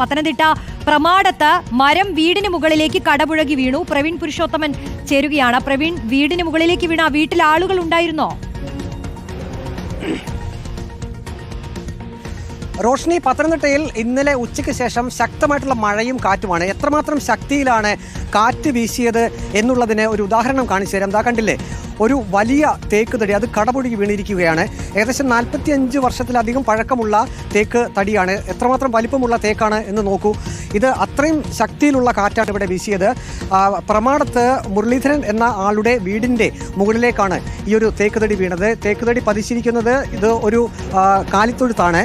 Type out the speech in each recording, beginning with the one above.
പത്തനംതിട്ട പ്രമാടത്ത് മരം വീടിന് മുകളിലേക്ക് കടപുഴകി വീണു. പ്രവീൺ പുരുഷോത്തമൻ ചേരുകയാണ്. പ്രവീൺ വീടിന് മുകളിലേക്ക് വീണ വീട്ടിൽ ആളുകൾ ഉണ്ടായിരുന്നോ? റോഷ്നി പത്തനംതിട്ടയിൽ ഇന്നലെ ഉച്ചയ്ക്ക് ശേഷം ശക്തമായിട്ടുള്ള മഴയും കാറ്റുമാണ്. എത്രമാത്രം ശക്തിയിലാണ് കാറ്റ് വീശിയത് എന്നുള്ളതിന് ഒരു ഉദാഹരണം കാണിച്ചു തരാം. എന്താ കണ്ടില്ലേ? ഒരു വലിയ തേക്ക് തടി അത് കടപുഴകി വീണിരിക്കുകയാണ്. ഏകദേശം നാൽപ്പത്തി അഞ്ച് വർഷത്തിലധികം പഴക്കമുള്ള തേക്ക് തടിയാണ്. എത്രമാത്രം വലിപ്പമുള്ള തേക്കാണ് എന്ന് നോക്കൂ. ഇത് അത്രയും ശക്തിയിലുള്ള കാറ്റാണ് ഇവിടെ വീശിയത്. പ്രമാണത്ത് മുരളീധരൻ എന്ന ആളുടെ വീടിന്റെ മുകളിലേക്കാണ് ഈ ഒരു തേക്ക് തടി വീണത്. തേക്ക് തടി പതിച്ചിരിക്കുന്നത് ഇത് ഒരു കാലിത്തൊഴുത്താണ്.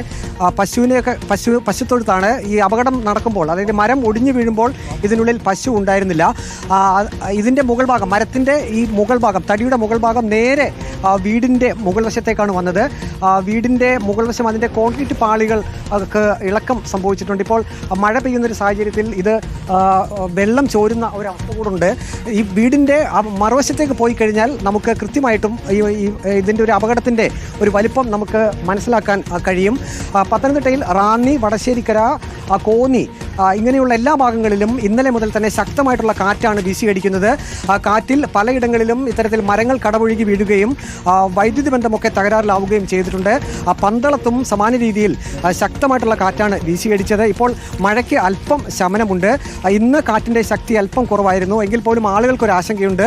പശുവിനെയൊക്കെ പശു പശുത്തൊഴുത്താണ്. ഈ അപകടം നടക്കുമ്പോൾ അതായത് മരം ഒടിഞ്ഞു വീഴുമ്പോൾ ഇതിനുള്ളിൽ പശു ഉണ്ടായിരുന്നില്ല. ഇതിന്റെ മുകൾ ഭാഗം മരത്തിന്റെ ഈ മുകൾ ഭാഗം തടിയുടെ മുകൾ ഭാഗം നേരെ വീടിന്റെ മുകൾ വശത്തേക്കാണ് വന്നത്. വീടിന്റെ മുകൾ വശം അതിന്റെ കോൺക്രീറ്റ് പാളികൾ ഇളക്കം സംഭവിച്ചിട്ടുണ്ട്. ഇപ്പോൾ മഴ പെയ്യുന്നൊരു സാഹചര്യത്തിൽ ഇത് വെള്ളം ചോരുന്ന ഒരു അവസ്ഥ കൂടുണ്ട് ഈ വീടിന്റെ മറുവശത്തേക്ക് പോയി കഴിഞ്ഞാൽ നമുക്ക് കൃത്യമായിട്ടും ഈ ഇതിന്റെ ഒരു അപകടത്തിന്റെ ഒരു വലിപ്പം നമുക്ക് മനസ്സിലാക്കാൻ കഴിയും. പത്തനംതിട്ടയിൽ റാന്നി വടശ്ശേരിക്കര കോന്നി ഇങ്ങനെയുള്ള എല്ലാ ഭാഗങ്ങളിലും ഇന്നലെ മുതൽ തന്നെ ശക്തമായിട്ടുള്ള കാറ്റാണ് വീശിയടിക്കുന്നത്. കാറ്റിൽ പലയിടങ്ങളിലും ഇത്തരത്തിൽ മരങ്ങൾ കടപൊഴുകി വീഴുകയും വൈദ്യുതി ബന്ധമൊക്കെ തകരാറിലാവുകയും ചെയ്തിട്ടുണ്ട്. പന്തളത്തും സമാന രീതിയിൽ ശക്തമായിട്ടുള്ള കാറ്റാണ് വീശിയടിച്ചത്. ഇപ്പോൾ മഴയ്ക്ക് അല്പം ശമനമുണ്ട്. ഇന്ന് കാറ്റിന്റെ ശക്തി അല്പം കുറവായിരുന്നു. എങ്കിൽ പോലും ആളുകൾക്കൊരു ആശങ്കയുണ്ട്.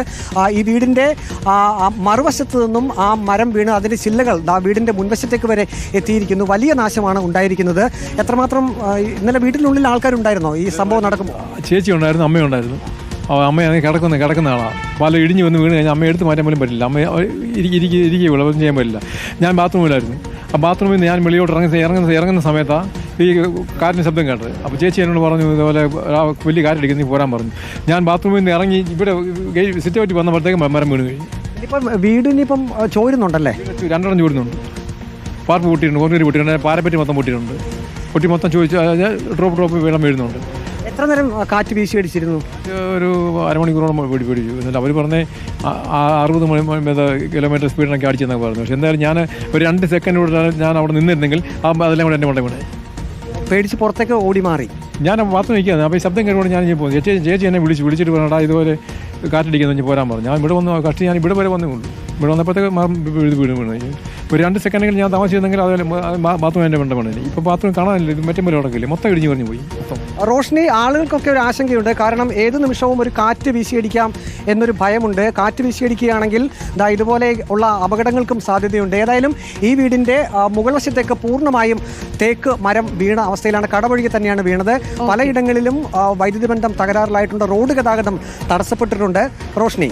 ഈ വീടിന്റെ മറുവശത്ത് നിന്നും ആ മരം വീണ് അതിന്റെ ചില്ലകൾ വീടിന്റെ മുൻവശത്തേക്ക് വരെ എത്തിയിരിക്കുന്നു. വലിയ നാശമാണ് ഉണ്ടായിരിക്കുന്നത്. എത്രമാത്രം ഇന്നലെ വീട്ടിനുള്ളിൽ ആൾക്കാരുണ്ടായിരുന്നോ ഈ സംഭവം നടക്കുമ്പോൾ ചേച്ചി ഉണ്ടായിരുന്നു അമ്മയുണ്ടായിരുന്നു അമ്മയാണെങ്കിൽ കിടക്കുന്ന കിടക്കുന്ന ആളാണ് പല ഇടിഞ്ഞ് വന്ന് വീണ് കഴിഞ്ഞാൽ അമ്മയെ എടുത്ത് മാറ്റാൻ പോലും പറ്റില്ല. അമ്മ ഇരിക്കുക ഇരിക്കുക ഒന്നും ചെയ്യാൻ പറ്റില്ല. ഞാൻ ബാത്റൂമിലായിരുന്നു. ആ ബാത്റൂമിൽ നിന്ന് ഞാൻ വെളിയോട്ട് ഇറങ്ങുന്ന ഇറങ്ങുന്ന ഇറങ്ങുന്ന സമയത്താണ് ഈ കാറ്റിന് ശബ്ദം കേട്ടത്. അപ്പോൾ ചേച്ചി എന്നോട് പറഞ്ഞു ഇതുപോലെ വലിയ കാറ്റടിക്കുന്ന നീ പോരാൻ പറഞ്ഞു. ഞാൻ ബാത്റൂമിൽ നിന്ന് ഇറങ്ങി ഇവിടെ സിറ്റ് പറ്റി വന്നപ്പോഴത്തേക്കും മരം വീണ് കഴിഞ്ഞു ഇപ്പം വീടിനിപ്പം ചോരുന്നുണ്ടല്ലേ? രണ്ടെണ്ണം ചോരുന്നുണ്ട്. പാർപ്പ് പൊട്ടിയിട്ടുണ്ട് കോൺക്രീറ്റ് പൊട്ടിയിട്ടുണ്ട് പാരപ്പറ്റി മൊത്തം പൊട്ടിയിട്ടുണ്ട്. പൊട്ടി മൊത്തം ചോദിച്ചു ഡ്രോപ്പ് ഡ്രോപ്പ് വെള്ളം വീഴുന്നുണ്ട് എത്ര നേരം കാറ്റ് വീശി അടിച്ചിരുന്നു? ഒരു അരമണിക്കൂറോളം പേടി പേടിച്ചു എന്നിട്ട് അവർ പറഞ്ഞേ അറുപത് മണി കിലോമീറ്റർ സ്പീഡിനൊക്കെ അടിച്ചെന്നൊക്കെ പറഞ്ഞു. പക്ഷെ എന്തായാലും ഞാൻ ഒരു രണ്ട് സെക്കൻഡ് കൂടെ ഞാൻ അവിടെ നിന്നിരുന്നെങ്കിൽ ആ അതെല്ലാം കൂടെ എന്റെ വീണേ പേടിച്ച് പുറത്തേക്ക് ഓടി മാറി. ഞാൻ മാത്രം നിൽക്കുകയാണ്. അപ്പോൾ ഈ ശബ്ദം കേട്ടുകൊണ്ട് ഞാൻ ഇങ്ങനെ പോകും ചേച്ചി ചേച്ചി എന്നെ വിളിച്ച് വിളിച്ചിട്ട് പറഞ്ഞാൽ ഇതുപോലെ കാറ്റടിക്കുന്നു പോരാൻ പറഞ്ഞു. ഞാൻ ഇവിടെ വന്ന് കഷ്ടി ഞാൻ ഇവിടെ വരെ വന്നേ ഉള്ളൂ. ഇവിടെ വന്നപ്പോഴത്തേക്ക് വീട് വീട് വീണ്. ഒരു രണ്ട് സെക്കൻഡെങ്കിൽ ഞാൻ താമസിച്ചിരുന്നെങ്കിൽ അതുപോലെ ബാത്റൂം എന്റെ വേണ്ട വേണമെങ്കിൽ ഇപ്പോൾ ബാത്റൂം കാണാനില്ല ഇത് മറ്റേ പോലെ കിടക്കില്ല മൊത്തം ഇടിഞ്ഞു പറഞ്ഞു പോയി മൊത്തം. റോഷ്നി ആളുകൾക്കൊക്കെ ഒരു ആശങ്കയുണ്ട്. കാരണം ഏത് നിമിഷവും ഒരു കാറ്റ് വീശിയടിക്കാം എന്നൊരു ഭയമുണ്ട്. കാറ്റ് വീശിയടിക്കുകയാണെങ്കിൽ ഇതാ ഇതുപോലെ ഉള്ള അപകടങ്ങൾക്കും സാധ്യതയുണ്ട്. ഏതായാലും ഈ വീടിന്റെ മുകൾ വശത്തേക്ക് പൂർണമായും തേക്ക് മരം വീണ അവസ്ഥയിലാണ് കടവഴുകി തന്നെയാണ് വീണത്. പലയിടങ്ങളിലും വൈദ്യുതി ബന്ധം തകരാറിലായിട്ടുണ്ട്. റോഡ് ഗതാഗതം തടസ്സപ്പെട്ടിട്ടുണ്ട്. റോഷ്നി.